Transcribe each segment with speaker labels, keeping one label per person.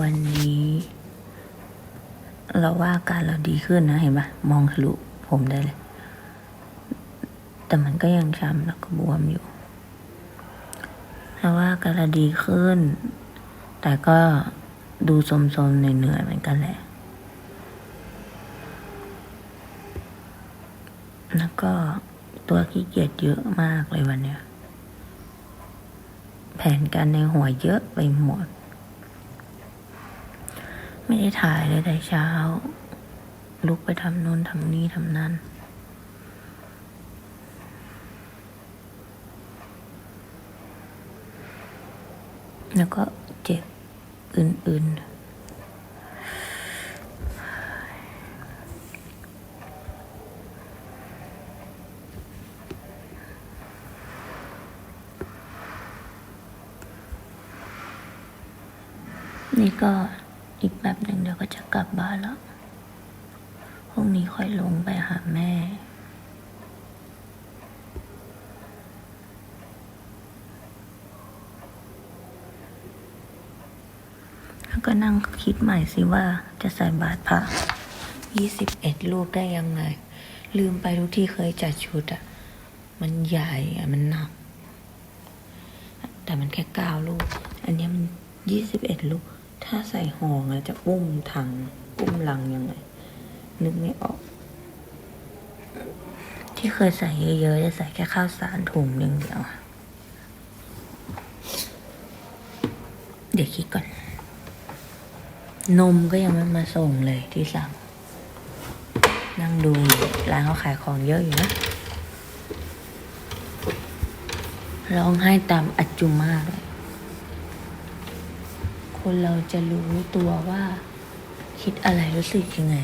Speaker 1: วันนี้ เราว่าการเราดีขึ้นนะเห็นปะมองทะลุผมได้เลย แต่มันก็ยังช้ำแล้วก็บวมอยู่เราว่าอาการเราดีขึ้น แต่ก็ดูสมๆเหนื่อยๆเหมือนกันแหละ แล้วก็ตัวขี้เกียจเยอะมากเลยวันเนี้ยแผนการในหัวเยอะไปหมด ไม่ได้ถ่ายเลยแต่เช้า ลุกไปทำนู่นทำนี่ทำนั่นแล้วก็เจ็บอื่น ๆนี่ก็ อีกแบบหนึ่งเดี๋ยวก็จะกลับบ้านแล้วพรุ่งนี้ค่อยลงไปหาแม่ แล้วก็นั่งคิดใหม่สิว่าจะใส่บาตรพระยี่สิบเอ็ดลูกได้ยังไง ลืมไปทุกที่เคยจัดชุดอะมันใหญ่อะมันหนัก แต่มันแค่เก้าลูก อันนี้มันยี่สิบเอ็ดลูก ถ้าใส่ห่อจะอุ้มถังอุ้มลังยังไง นึกไม่ออก ที่เคยใส่เยอะๆจะใส่แค่ข้าวสารถุงหนึ่งเดียว เดี๋ยวคิดก่อน นมก็ยังไม่มาส่งเลยที่สั่ง นั่งดูร้านเขาขายของเยอะอยู่นะร้องไห้ตามอัจจุมาเลย คนเราจะรู้ตัวว่าคิดอะไรรู้สึกยังไง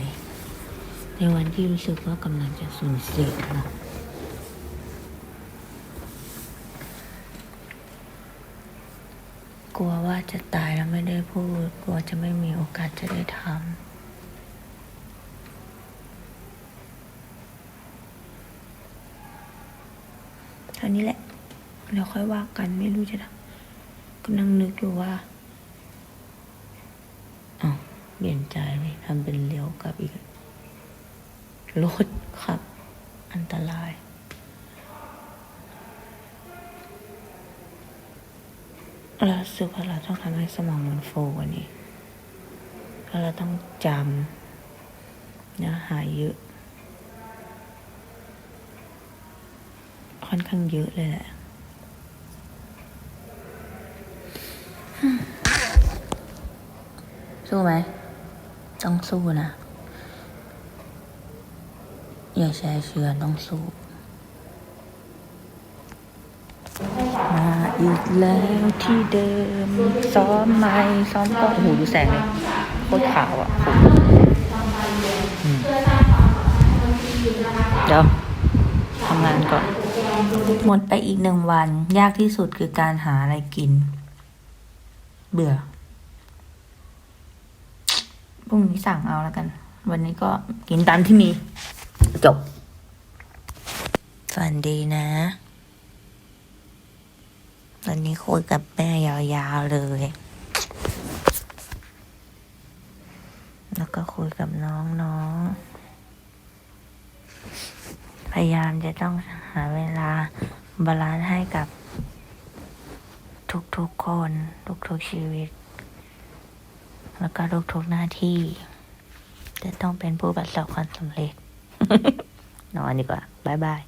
Speaker 1: ในวันที่รู้สึกว่ากำลังจะสูญเสียเนาะกลัวว่าจะตายแล้วไม่ได้พูด กลัวจะไม่มีโอกาสจะได้ทำเท่านี้แหละ แล้วค่อยว่ากันไม่รู้จะทำกำลังนึกอยู่ว่า เปลี่ยนใจเลยทำเป็นเลี้ยวกลับอีกรถขับ อันตราย เราสึกว่าเราต้องทำให้สมองมันโฟกว่านี้แล้วเราต้องจำเนื้อหาเยอะ ค่อนข้างเยอะเลยแหละสู้ไหม ต้องสู้นะ อย่าแช่เชือต้องสู้ มาอีกแล้วที่เดิม ซ้อมไหมซ้อมก็โอ้โหดูแสงเลยโคตรขาวอะอืมเดี๋ยวทำงานก่อน หมดไปอีกหนึ่งวัน ยากที่สุดคือการหาอะไรกิน เบื่อ พรุ่งนี้สั่งเอาแล้วกัน วันนี้ก็กินตามที่มี จบ ฝันดีนะ วันนี้คุยกับแม่ยาวๆเลย แล้วก็คุยกับน้องๆ พยายามจะต้องหาเวลาบาลานซ์ให้กับทุกๆคน ทุกๆชีวิต แล้วก็ทุกหน้าที่ จะต้องเป็นผู้ประสบความสำเร็จ นอนดีกว่า บ๊ายบาย